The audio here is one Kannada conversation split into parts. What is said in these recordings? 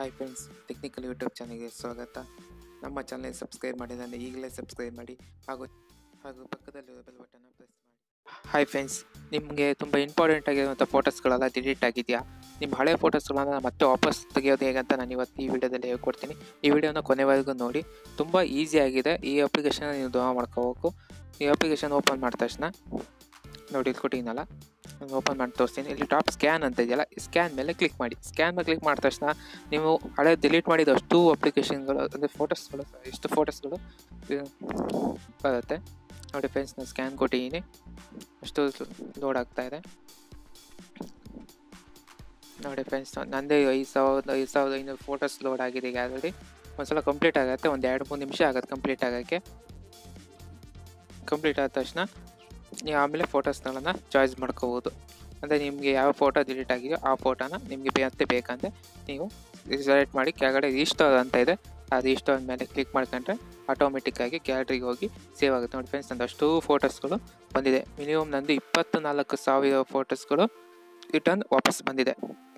ಹಾಯ್ ಫ್ರೆಂಡ್ಸ್ ಟೆಕ್ನಿಕಲ್ ಯೂಟ್ಯೂಬ್ ಚಾನಲ್ಗೆ ಸ್ವಾಗತ. ನಮ್ಮ ಚಾನಲ್ ಸಬ್ಸ್ಕ್ರೈಬ್ ಮಾಡಿದ್ದಾನೆ ಈಗಲೇ ಸಬ್ಸ್ಕ್ರೈಬ್ ಮಾಡಿ, ಹಾಗೂ ಹಾಗೂ ಪಕ್ಕದಲ್ಲಿ ಬೆಲ್ ಬಟನ್ನ ಪ್ರೆಸ್ ಮಾಡಿ. ಹಾಯ್ ಫ್ರೆಂಡ್ಸ್ ನಿಮಗೆ ತುಂಬ ಇಂಪಾರ್ಟೆಂಟ್ ಆಗಿರುವಂಥ ಫೋಟೋಸ್ಗಳೆಲ್ಲ ಡಿಲೀಟ್ ಆಗಿದೆಯಾ? ನಿಮ್ಮ ಹಳೆ ಫೋಟೋಸ್ಗಳನ್ನ ಮತ್ತೆ ವಾಪಸ್ ತೆಗೆಯೋದು ಹೇಗಂತ ನಾನು ಇವತ್ತು ಈ ವಿಡಿಯೋದಲ್ಲಿ ಹೇಳ್ಕೊಡ್ತೀನಿ. ಈ ವಿಡಿಯೋನ ಕೊನೆವರೆಗೂ ನೋಡಿ. ತುಂಬ ಆಗಿದೆ. ಈ ಅಪ್ಲಿಕೇಶನ್ ನೀವು ಡೌನ್ಲೋಡ್ ಮಾಡ್ಕೋಬೇಕು. ಈ ಅಪ್ಲಿಕೇಶನ್ ಓಪನ್ ಮಾಡಿದ ತಕ್ಷಣ ನೋಡಿ ಇಟ್ಕೊಟ್ಟಿದ್ದೀನಲ್ಲ ಓಪನ್ ಮಾಡಿ ತೋರಿಸ್ತೀನಿ. ಇಲ್ಲಿ ಟಾಪ್ ಸ್ಕ್ಯಾನ್ ಅಂತ ಇದೆಯಲ್ಲ ಸ್ಕ್ಯಾನ್ ಮೇಲೆ ಕ್ಲಿಕ್ ಮಾಡಿ. ಸ್ಕ್ಯಾನ್ ಮೇಲೆ ಕ್ಲಿಕ್ ಮಾಡಿದ ತಕ್ಷಣ ನೀವು ಹಳೆ ಡಿಲೀಟ್ ಮಾಡಿದ ಅಷ್ಟು ಅಪ್ಲಿಕೇಶನ್ಗಳು ಅಂದರೆ ಫೋಟೋಸ್ಗಳು ಎಷ್ಟು ಫೋಟೋಸ್ಗಳು ಬರುತ್ತೆ. ನೋಡಿ ಫ್ರೆಂಡ್ಸ್ ಸ್ಕ್ಯಾನ್ ಕೊಟ್ಟಿದ್ದೀನಿ ಅಷ್ಟು ಲೋಡ್ ಆಗ್ತಾ ಇದೆ. ನೋಡಿ ಫ್ರೆಂಡ್ಸ್ ನಂದೇ ಐದು ಸಾವಿರದ ಐದು ಸಾವಿರದ ಐನೂರು ಫೋಟೋಸ್ ಲೋಡ್ ಆಗಿದೆ ಈಗ ಆಲ್ರೆಡಿ ಒಂದ್ಸಲ ಕಂಪ್ಲೀಟ್ ಆಗುತ್ತೆ, ಒಂದು ಎರಡು ಮೂರು ನಿಮಿಷ ಆಗುತ್ತೆ ಕಂಪ್ಲೀಟ್ ಆಗೋಕ್ಕೆ. ಕಂಪ್ಲೀಟ್ ಆದ ತಕ್ಷಣ ನೀವು ಆಮೇಲೆ ಫೋಟೋಸ್ಗಳನ್ನು ಚಾಯ್ಸ್ ಮಾಡ್ಕೋಬೋದು. ಅಂದರೆ ನಿಮಗೆ ಯಾವ ಫೋಟೋ ಡಿಲೀಟ್ ಆಗಿದೆಯೋ ಆ ಫೋಟೋನ ನಿಮಗೆ ಮತ್ತೆ ಬೇಕಂದರೆ ನೀವು ಸೆಲೆಕ್ಟ್ ಮಾಡಿ ಕೆಳಗಡೆ ರೀಸ್ಟೋರ್ ಅಂತ ಇದೆ ಆ ರೀಸ್ಟೋರ್ ಮೇಲೆ ಕ್ಲಿಕ್ ಮಾಡ್ಕೊಂಡ್ರೆ ಆಟೋಮೆಟಿಕ್ಕಾಗಿ ಗ್ಯಾಲರಿಗೆ ಹೋಗಿ ಸೇವ್ ಆಗುತ್ತೆ. ನೋಡಿ ಫ್ರೆಂಡ್ಸ್ ನಂದು ಅಷ್ಟು ಫೋಟೋಸ್ಗಳು ಬಂದಿದೆ. ಮಿನಿಮಮ್ ನಂದು ಇಪ್ಪತ್ತು ನಾಲ್ಕು ಸಾವಿರ ಫೋಟೋಸ್ಗಳು ರಿಟರ್ನ್ ವಾಪಸ್ ಬಂದಿದೆ.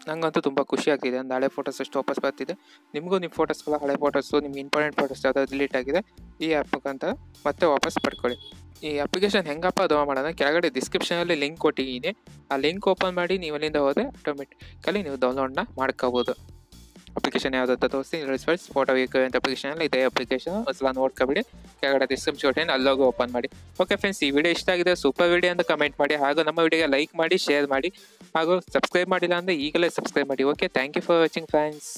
ನಂಗಂತೂ ತುಂಬ ಖುಷಿ ಆಗ್ತಿದೆ ಒಂದು ಹಳೆ ಫೋಟೋಸ್ ಅಷ್ಟು ವಾಪಸ್ ಬರ್ತಿದೆ. ನಿಮಗೂ ನಿಮ್ಮ ಫೋಟೋಸ್ಗಳ ಹಳೆ ಫೋಟೋಸು ನಿಮ್ಗೆ ಇಂಪಾರ್ಟೆಂಟ್ ಫೋಟೋಸ್ ಯಾವುದಾದ್ರು ಡಿಲೀಟ್ ಆಗಿದೆ, ಈ ಆ್ಯಪ್ ಮುಖಾಂತರ ಮತ್ತೆ ವಾಪಸ್ ಪಡ್ಕೊಳ್ಳಿ. ಈ ಅಪ್ಲಿಕೇಶನ್ ಹೆಂಗಪ್ಪ ಅದು ಮಾಡೋಣ, ಕೆಳಗಡೆ ಡಿಸ್ಕ್ರಿಪ್ಷನಲ್ಲಿ ಲಿಂಕ್ ಕೊಟ್ಟಿದ್ದೀನಿ. ಆ ಲಿಂಕ್ ಓಪನ್ ಮಾಡಿ ನೀವು ಅಲ್ಲಿಂದ ಹೋದರೆ ಆಟೋಮೆಟಿಕಲಿ ನೀವು ಡೌನ್ಲೋಡ್ನ ಮಾಡ್ಕೋಬೋದು. ಅಪ್ಲಿಕೇಶನ್ ಯಾವುದಂತ ತೋರಿಸ್ತೀನಿ ಫ್ರೆಂಡ್ಸ್ ಫೋಟೋ ಬೇಕು ಅಂತ ಅಪ್ಲಿಕೇಶನ್ ಇದೆ ಅಪ್ಲಿಕೇಶನ್ ಒಂದ್ಸಲ ನೋಡ್ಕೊಬಿಡಿ ಕೆಳಗಡೆ ಡಿಸ್ಕ್ರಿಪ್ಷನ್ ಕೊಟ್ಟಿದ್ದೀನಿ ಅಲ್ಲೋಗಿ ಓಪನ್ ಮಾಡಿ. ಓಕೆ ಫ್ರೆಂಡ್ಸ್ ಈ ವಿಡಿಯೋ ಇಷ್ಟ ಆಗಿದೆ ಸೂಪರ್ ವಿಡಿಯೋ ಅಂತ ಕಮೆಂಟ್ ಮಾಡಿ, ಹಾಗೂ ನಮ್ಮ ವಿಡಿಯೋಗೆ ಲೈಕ್ ಮಾಡಿ ಶೇರ್ ಮಾಡಿ, ಹಾಗೂ ಸಬ್ಸ್ಕ್ರೈಬ್ ಮಾಡಿಲ್ಲ ಅಂದರೆ ಈಗಲೇ ಸಬ್ಸ್ಕ್ರೈಬ್ ಮಾಡಿ. Okay thank you for watching friends